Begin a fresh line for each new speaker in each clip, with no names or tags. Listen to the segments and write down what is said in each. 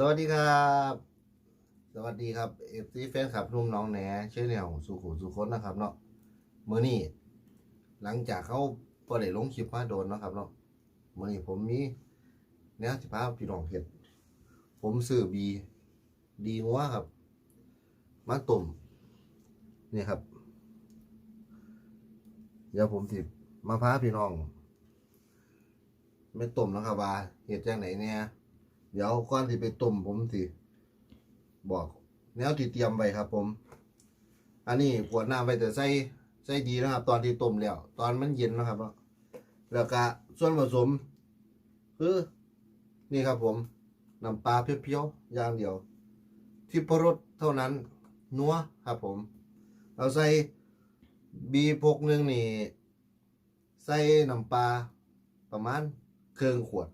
สวัสดีครับ สวัสดีครับเอฟซีแฟนคลับนุ่มน้องแหนชื่อแนวสุขุสุคนนะครับเนาะเมื่อนี้หลังจากเขาพอได้ลงคลิปมาโดนนะครับเนาะเมื่อนี้ผมมีแนวสิพาพี่น้องเห็ด ผมซื้อบีดีงัวครับ มาต้มนี่ครับ เดี๋ยวผมสิมาพาพี่น้อง ไม่ต้มแล้วครับว่าเห็ดจังไหนเนี่ย เดี๋ยวก่อนที่ไปต้มผมสิบอก แนวที่เตรียมไว้ครับ ผม อันนี้ขวดน้ำไว้แต่ใส่ใส่ดีนะครับ ตอนที่ต้มแล้ว ตอนมันเย็นนะครับแล้วก็ส่วนผสมคือนี่ครับผมน้ำปลาเพียวๆอย่างเดียว ที่พรสเท่านั้น นัวครับผม เราใส่บีพกหนึ่งนี่ ใส่น้ำปลาประมาณเครื่องขวด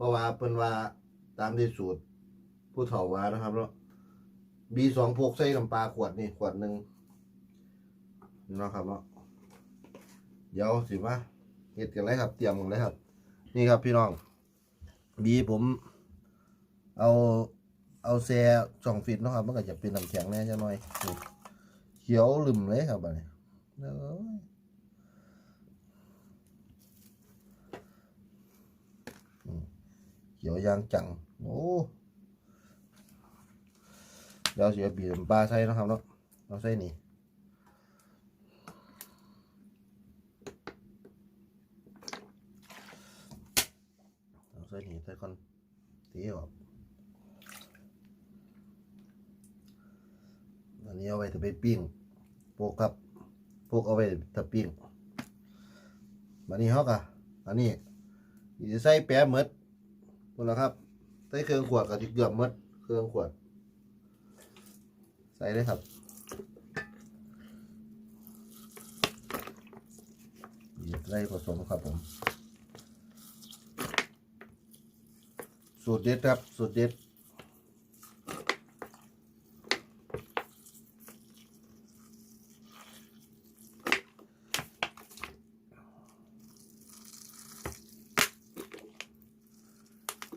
เพราะว่าเพิ่นว่าตามที่สูตร ผู้เฒ่าว่านะครับเนาะบีสองพกใส่น้ำปลาขวดนี่ขวดหนึ่งเนาะครับเนาะเดี๋ยวสิมาเฮ็ดกันเลยครับ เตรียมกันเลยครับ นี่ครับพี่น้องบีผม เอาเอาแซ่สองฟิตนะครับมันก็จะเป็นน้ำแข็งแน่จังหน่อยเขียวลืมเลยครับบัดนี้เอ้ย เขียวยางจังโอ้เดี๋ยวเสียบีบปลาใส่นะครับเนาะเราใส่นี่เราใส่นี่ใส่ก่อนตีออกอันนี้เอาไว้จะไปปิ้งโปกครับพวกเอาไว้จะปิ้งบันนี้เขากะอันนี้จะใส่แปะหมด มดแล้วครับใส่เครื่องขวดกับที่เกือบมดเครื่องขวด ใส่เลยครับหยิบไล่ผสมครับผม สูตรเด็ดครับ สูตรเด็ด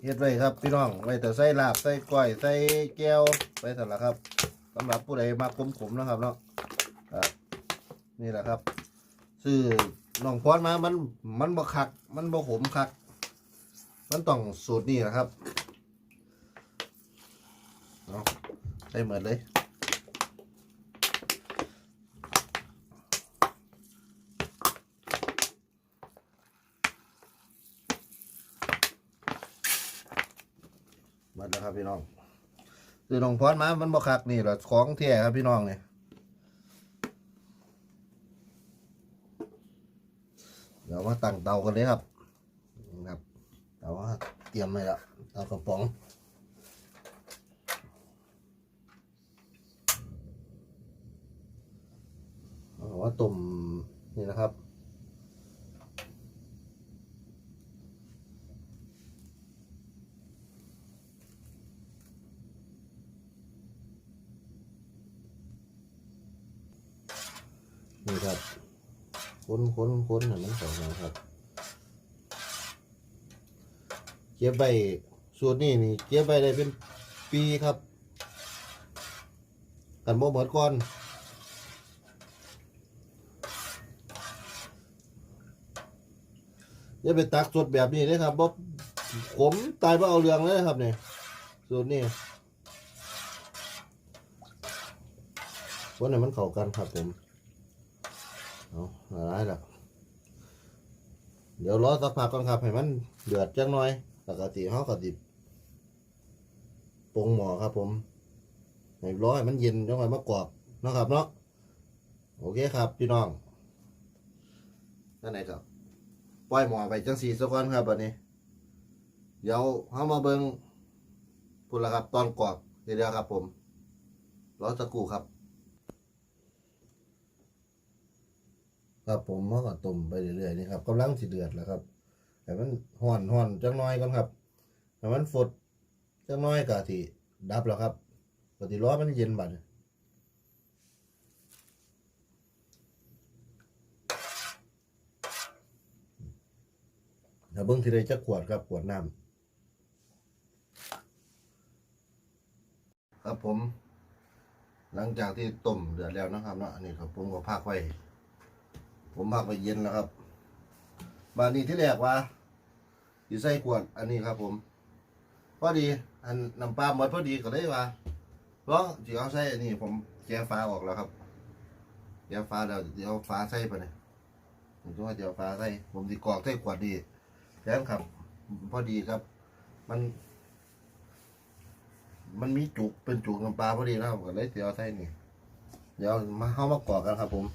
เฮ็ดไว้ครับพี่น้องไว้แต่ใส่ลาบใส่ก้อยใส่แก้วไปสั่นละครับสำหรับผู้ใดมาขมๆนะครับเนาะครับนี่แหละครับซื้อน้องพรมามันมันบ่คัก มันบ่ขมคัก มันต้องสูตรนี้นะครับเอาใส่เหมือนเลย มาแล้วครับพี่น้องซื้อน้องพรมา มันบ่คักนี่แหละของแท้ครับพี่น้องเนี่ยเดี๋ยวมาตั้งเตากันเลยครับครับเตาเตรียมไว้แล้วเตากระป๋องเอาว่าตุ่มนี่นะครับ นี่ครับค้นค้นค้นเห็นมันสองนะครับ เก็บใบสูตรนี้นี่เก็บใบได้เป็นปีครับ กันโมเหมือนก่อนอย่าไปตักสดแบบนี้เลยครับบ่ผมตายเพราะเอาเรื่องเลยครับเนี่ยสูตรนี้วันไหนมันเข้ากันครับผม เอาอะไรล่ะเดี๋ยวรอสักพักก่อนครับให้มันเดือดจังหน่อย ปกติเขาก็ดิบปรงหมอครับ ผมให้ร้อยมันเย็นจังหน่อยมากรอบนะครับเนาะโอเคครับ พี่น้องนั่นไหนครับปล่อยหมอไปจังสีสักวันครับบัดนี้ เดี๋ยวเขามาเบิงพูดละครับตอนกรอบเดี๋ยวครับผมรอสักครู่ครับ ครับผมเขาก็ต้มไปเรื่อยๆนี่ครับกำลังสิเดือดแล้วครับแต่มันห่อนห่อนจังน้อยก่อนครับแต่มันฝดจังน้อยกะที่ดับแล้วครับกะที่ร้อนมันเย็นบัดนี้เดี๋ยวเบิ้งทีไรจะขวดครับขวดน้ครับผม หลังจากที่ต้มเดือดแล้วนะครับเนาะอันนี้ครับผมก็พักไว้ ผมพักไว้เย็นแล้วครับบานนี้ที่แรกว่าอยู่ใส่ขวดอันนี้ครับ ผมพอดีอันน้ำปลาหมดพอดีก็เลยว่าเพราะจีเอาใส่อันนี้ ผมแกะฟ้าออกแล้วครับแกะฟ้าแล้วเดี๋ยวฟ้าใส่ไปเนี่ยผมจะว่าเดี๋ยวฟ้าใส่ผมดีกรอกใส่ขวดดีแล้วครับ พอดีครับ มัน มันมีจุกเป็นจุกน้ำปลาพอดีนะครับก็เลยเดี๋ยวใส่นี่ เดี๋ยวมาเข้ามากรอกกันครับ ผม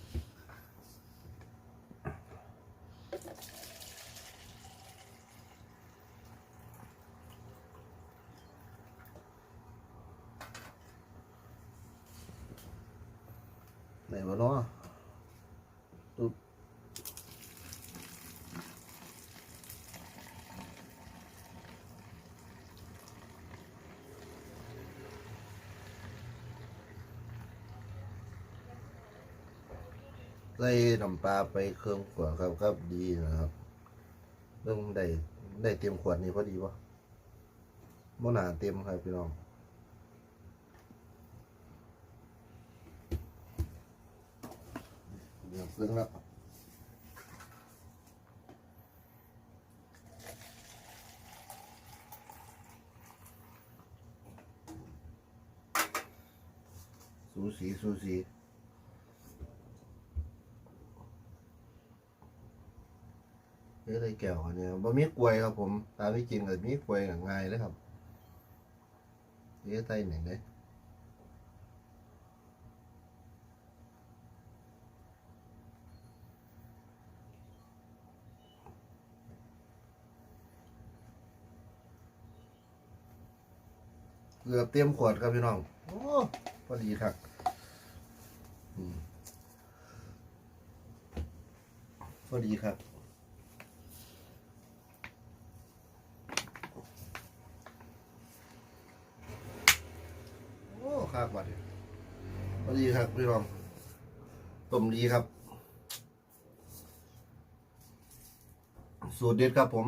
ไหนวะเนาะตุ๊บใส่น้ำปลาไปเครื่องขวดครับครับดีนะครับเรื่องได้ได้เตรียมขวดนี้พอดีปะโมนาเตรียมครับพี่น้อง ดี๋ยวเครื่องแล้วสูสีสูสีเฮ้ยอะไรแก้วเนี่ยบะมีกล้วยครับผม ตามที่จริงก็มีกล้วยง่ายเลยครับเฮ้ยไตไหนได้ เกือบเตรียมขวดครับพี่น้อง โอ้พอดีครับพอดีครับโอ้ข้าวบัดพอดีครับพี่น้องต้มดีครับ สูตรเด็ดครับผม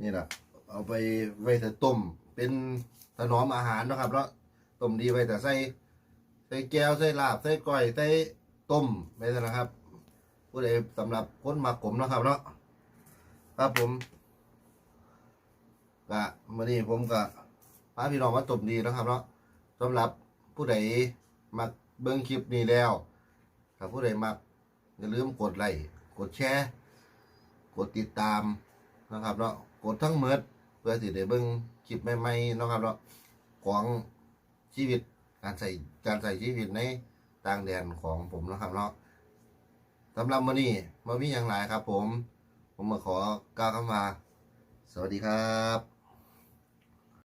นี่แหละเอาไปไว้แต่ต้ม เป็นถนอมอาหารนะครับแล้วต้มดีไว้แต่ใส่ใส่แก้วใส่ลาบใส่ก้อยใส่ต้มไว้แต่นะครับผู้ใดสำหรับคนมักผมนะครับเนาะครับผมกะมื่อนี้ผมกะพาพี่น้องมาต้มดีนะครับเนาะสำหรับผู้ใดมักเบิ่งคลิปนี้แล้วถ้าผู้ใดมักอย่าลืมกดไลค์กดแชร์ กดติดตามนะครับเนาะกดทั้งเมด พื่อสิได้เบิ่งคลิปใหม่ๆนะครับเนาะของชีวิตการใส่การใส่ชีวิตในต่างแดนของผมนะครับเนาะสำหรับมื้อนี้มามีอย่างไรครับ ผม ผมมาขอกล่าวคำว่าสวัสดีครับ